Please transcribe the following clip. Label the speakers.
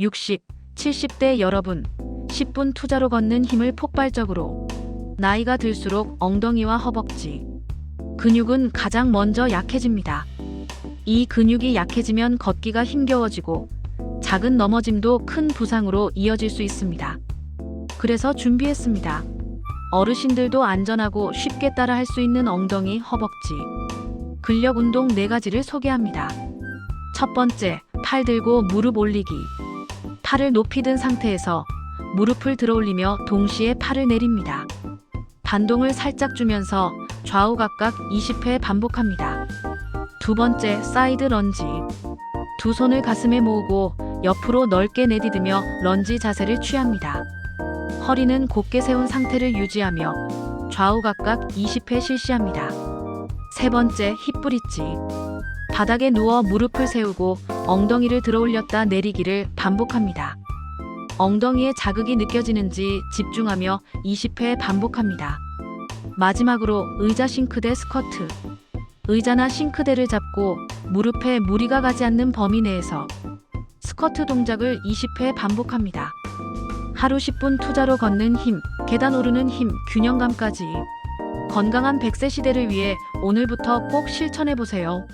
Speaker 1: 60, 70대 여러분, 10분 투자로 걷는 힘을 폭발적으로. 나이가 들수록 엉덩이와 허벅지, 근육은 가장 먼저 약해집니다. 이 근육이 약해지면 걷기가 힘겨워지고 작은 넘어짐도 큰 부상으로 이어질 수 있습니다. 그래서 준비했습니다. 어르신들도 안전하고 쉽게 따라 할 수 있는 엉덩이, 허벅지, 근력 운동 4가지를 소개합니다. 첫 번째, 팔 들고 무릎 올리기. 팔을 높이 든 상태에서 무릎을 들어 올리며 동시에 팔을 내립니다. 반동을 살짝 주면서 좌우 각각 20회 반복합니다. 두 번째, 사이드 런지. 두 손을 가슴에 모으고 옆으로 넓게 내디디며 런지 자세를 취합니다. 허리는 곧게 세운 상태를 유지하며 좌우 각각 20회 실시합니다. 세 번째, 힙브릿지. 바닥에 누워 무릎을 세우고 엉덩이를 들어 올렸다 내리기를 반복합니다. 엉덩이에 자극이 느껴지는지 집중하며 20회 반복합니다. 마지막으로 의자 싱크대 스쿼트. 의자나 싱크대를 잡고 무릎에 무리가 가지 않는 범위 내에서 스쿼트 동작을 20회 반복합니다. 하루 10분 투자로 걷는 힘, 계단 오르는 힘, 균형감까지. 건강한 100세 시대를 위해 오늘부터 꼭 실천해 보세요.